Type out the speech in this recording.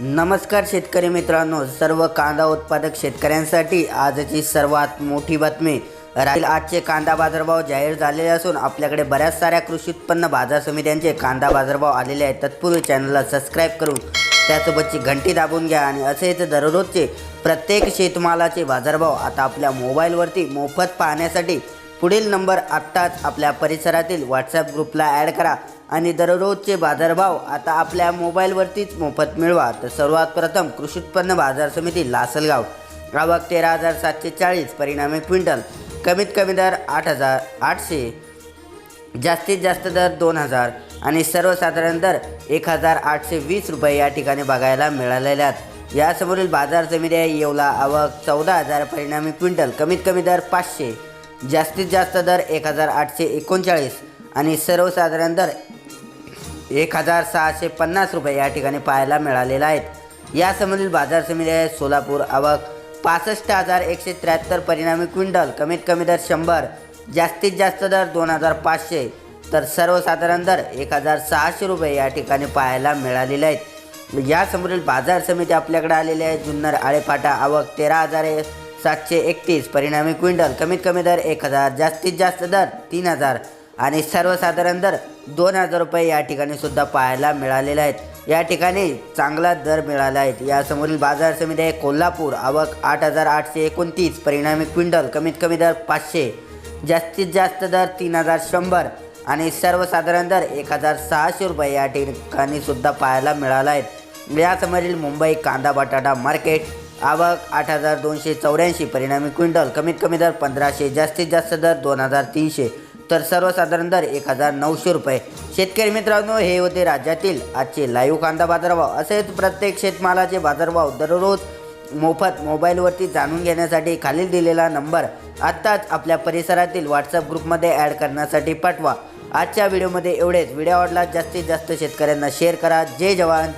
नमस्कार शेतकरी मित्रांनो सर्व कांदा उत्पादक शेतकऱ्यांसाठी आजची सर्वात मोठी बातमी. राहील आजचे कांदा बाजारभाव जाहीर झालेले असून आपल्याकडे बऱ्याच साऱ्या कृषी उत्पन्न बाजार समित्यांचे कांदा बाजारभाव आलेले आहेत. तत्पूर्वी चॅनलला सबस्क्राईब करून त्यासोबतची घंटी दाबून घ्या आणि असेच दररोजचे प्रत्येक शेतमालाचे बाजारभाव आता आपल्या मोबाईलवरती मोफत पाहण्यासाठी पुढील नंबर आत्ताच आपल्या परिसरातील व्हॉट्सॲप ग्रुपला ॲड करा. आणि दररोजचे बाजारभाव आता आपल्या मोबाईलवरतीच मोफत मिळवा. तर सर्वात प्रथम कृषी उत्पन्न बाजार समिती लासलगाव. आवक तेरा हजार सातशे चाळीस परिणामी क्विंटल. कमीत कमी दर आठ हजार आठशे. जास्तीत जास्त दर दोन हजार. आणि सर्वसाधारण दर एक हजार आठशे वीस रुपये या ठिकाणी बघायला मिळालेल्या आहेत. यासमोरील बाजार समिती आहे येवला आवक चौदा हजार परिणामी क्विंटल. कमीत कमी दर पाचशे. जास्तीत जास्त दर एक हजार आठशे एकोणचाळीस. आणि सर्वसाधारण दर एक हजार सहाशे पन्नास रुपये या ठिकाणी पाहायला मिळालेला आहेत. यासमोरील बाजार समिती आहे सोलापूर आवक पासष्ट हजार एकशे त्र्याहत्तर परिणामी क्विंटल कमीत कमी दर शंभर जास्तीत जास्त दर दोन हजार पाचशे तर सर्वसाधारण दर एक हजार सहाशे रुपये या ठिकाणी पाहायला मिळालेले आहेत. यासमोरील बाजार समिती आपल्याकडे आलेली आहे जुन्नर आळेफाटा आवक तेरा हजार सातशे एकतीस परिणामी क्विंटल कमीत कमी दर एक हजार जास्तीत जास्त दर तीन हजार आणि सर्वसाधारण दर दोन हजार रुपये या ठिकाणी सुद्धा पाहायला मिळालेले आहेत. या ठिकाणी चांगला दर मिळाला आहे. यासमोरील बाजार समिती आहे कोल्हापूर. आवक आठ हजार आठशे एकोणतीस. परिणामी क्विंटल कमीत कमी दर पाचशे. जास्तीत जास्त दर तीन हजार शंभर. आणि सर्वसाधारण दर एक हजार सहाशे रुपये या ठिकाणी सुद्धा पाहायला मिळाला आहेत यासमोरील मुंबई कांदा बटाटा मार्केट. आवक आठ हजार दोनशे चौऱ्याऐंशी. परिणामी क्विंटल कमीत कमी दर पंधराशे. जास्तीत जास्त दर दोन हजार तीनशे. तर सर्वसाधारण दर एक हजार नऊशे रुपये. शेतकरी मित्रांनो हे होते राज्यातील आजचे लाईव्ह कांदा बाजारभाव. असेच प्रत्येक शेतमालाचे बाजारभाव दररोज मोफत मोबाईलवरती जाणून घेण्यासाठी खालील दिलेला नंबर आत्ताच आपल्या परिसरातील व्हॉट्सअप ग्रुपमध्ये ॲड करण्यासाठी पाठवा. आजच्या व्हिडिओमध्ये एवढेच. व्हिडिओ आवडला जास्तीत जास्त शेतकऱ्यांना शेअर करा. जय जवान जय